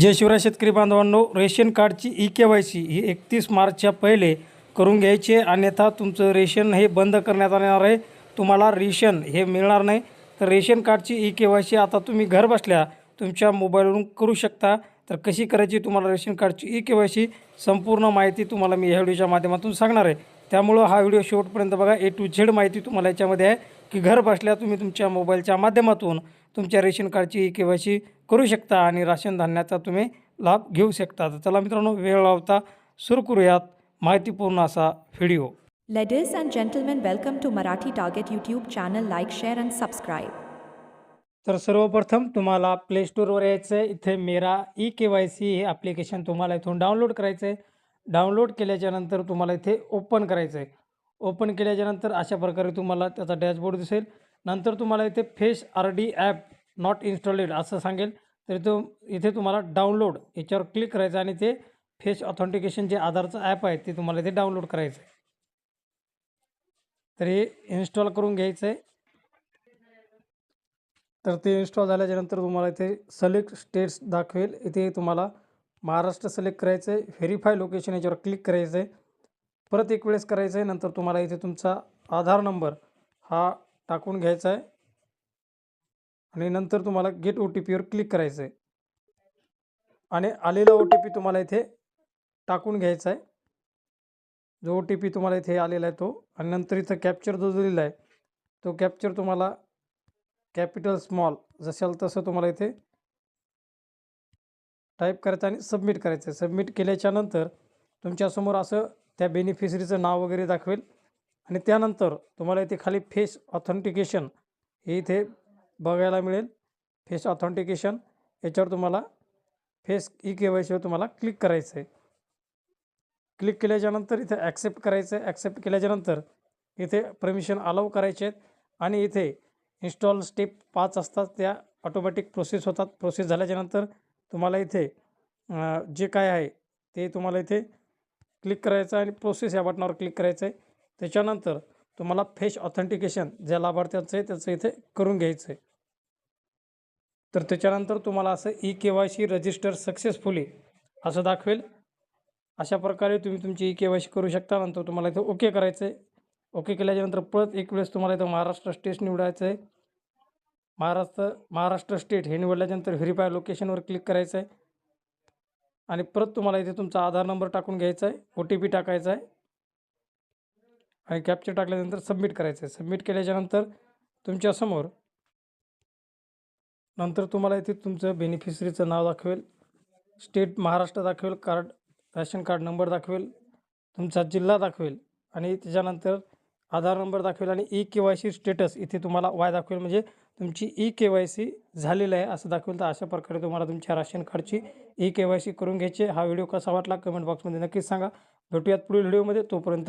जय शिवराय शेतकरी बांधवांनो रेशन कार्डची ई के वाय सी ही एकतीस मार्चच्या पहिले करून घ्यायची आहे. अन्यथा तुमचं रेशन हे बंद करण्यात येणार आहे. तुम्हाला रेशन हे मिळणार नाही. तर रेशन कार्डची ई के वाय सी आता तुम्ही घर बसल्या तुमच्या मोबाईलवरून करू शकता. तर कशी करायची तुम्हाला रेशन कार्डची ई के वाय सी संपूर्ण माहिती तुम्हाला मी ह्या व्हिडिओच्या माध्यमातून सांगणार आहे. त्यामुळं हा व्हिडिओ शेवटपर्यंत बघा. ए टू झेड माहिती तुम्हाला याच्यामध्ये आहे की घर बसल्या तुम्ही तुमच्या मोबाईलच्या माध्यमातून तुमच्या रेशन कार्डची ई के वाय सी करू शकता आणि राशन धान्याचा तुम्ही लाभ घेऊ शकता. तर चला मित्रांनो वेळ लावता सुरू करूयात माहितीपूर्ण असा video. Ladies and gentlemen, welcome to Marathi Target YouTube channel. Like, share, and subscribe. तर सर्वप्रथम तुम्हाला प्ले स्टोअरवर यायचं आहे इथे Mera E K Y C हे ॲप्लिकेशन तुम्हाला इथून डाउनलोड करायचं आहे डाउनलोड केल्याच्यानंतर तुम्हाला इथे ओपन करायचं आहे ओपन केल्याच्यानंतर अशा प्रकारे तुम्हाला त्याचा डॅशबोर्ड दिसेल. नंतर तुम्हाला इथे face R D app not installed असं सांगेल. तर तो इथे तुम्हाला डाउनलोड याच्यावर क्लिक करायचं आणि ते फेस ऑथेंटिकेशन जे आधारचं ॲप आहे ते तुम्हाला इथे डाउनलोड करायचं आहे. तर हे इन्स्टॉल करून घ्यायचं आहे. तर ते इन्स्टॉल झाल्याच्यानंतर तुम्हाला इथे सलेक्ट स्टेट्स दाखवेल. इथे तुम्हाला महाराष्ट्र सिलेक्ट करायचं आहे. व्हेरीफाय लोकेशन याच्यावर क्लिक करायचं आहे. परत एक वेळेस करायचं आहे. नंतर तुम्हाला इथे तुमचा आधार नंबर हा टाकून घ्यायचा आहे आणि नंतर तुम्हाला गेट ओ टी पीवर क्लिक करायचं आहे आणि आलेला ओ टी पी तुम्हाला इथे टाकून घ्यायचा आहे जो ओ टी पी तुम्हाला इथे आलेला आहे तो. आणि नंतर इथं कॅप्चर जो दिलेला आहे तो कॅप्चर तुम्हाला कॅपिटल स्मॉल जशाल तसं तुम्हाला इथे टाईप करायचं आणि सबमिट करायचं आहे सबमिट केल्याच्यानंतर तुमच्यासमोर असं त्या बेनिफिशरीचं नाव वगैरे दाखवेल. आणि त्यानंतर तुम्हाला इथे खाली फेस ऑथेंटिकेशन हे इथे बघायला मिळेल. फेस ऑथेंटिकेशन याच्यावर तुम्हाला फेस ई के वाय सीवर तुम्हाला क्लिक करायचं आहे. क्लिक केल्याच्यानंतर इथे ॲक्सेप्ट करायचं आहे. ॲक्सेप्ट केल्याच्यानंतर इथे परमिशन अलाव करायचे आहेत आणि इथे इन्स्टॉल स्टेप पाच असतात त्या ऑटोमॅटिक प्रोसेस होतात. प्रोसेस झाल्याच्यानंतर तुम्हाला इथे जे काय आहे ते तुम्हाला इथे क्लिक करायचं आहे आणि प्रोसेस या बटनावर क्लिक करायचं आहे. त्याच्यानंतर तुम्हाला फेश ऑथेंटिकेशन ज्या लाभार्थ्यांचं आहे त्याचं इथे करून घ्यायचं आहे. तर त्याच्यानंतर तुम्हाला असं E K Y C register successfully असं दाखवेल. अशा प्रकारे तुम्ही तुमची ई के वाय सी करू शकता नंतर तुम्हाला इथे ओके करायचं आहे. ओके केल्याच्यानंतर परत एक वेळेस तुम्हाला इथं महाराष्ट्र स्टेट निवडायचं आहे. महाराष्ट्र महाराष्ट्र स्टेट हे निवडल्याच्यानंतर व्हेरीफाय लोकेशनवर क्लिक करायचं आहे. आणि परत तुम्हाला इथे तुमचा आधार नंबर टाकून घ्यायचा आहे. ओ टी पी टाकायचा आहे. आणि कॅप्चर टाकल्यानंतर सबमिट करायचं आहे सबमिट केल्याच्यानंतर तुमच्यासमोर नंतर तुम्हाला इथे तुमचं बेनिफिशरीचं नाव दाखवेल. स्टेट महाराष्ट्र दाखवेल. कार्ड रॅशन कार्ड नंबर दाखवेल. तुमचा जिल्हा दाखवेल. आणि त्याच्यानंतर आधार नंबर दाखवेल आणि E K Y C status इथे तुम्हाला वाय दाखवेल. म्हणजे तुमची ई के वाय सी झालेलं आहे असं दाखवेल. तर अशा प्रकारे तुम्हाला तुमच्या राशन कार्डची ई के वाय सी करून घ्यायची हा व्हिडिओ कसा वाटला? कमेंट बॉक्समध्ये नक्कीच सांगा. भेटूयात पुढील व्हिडिओमध्ये तोपर्यंत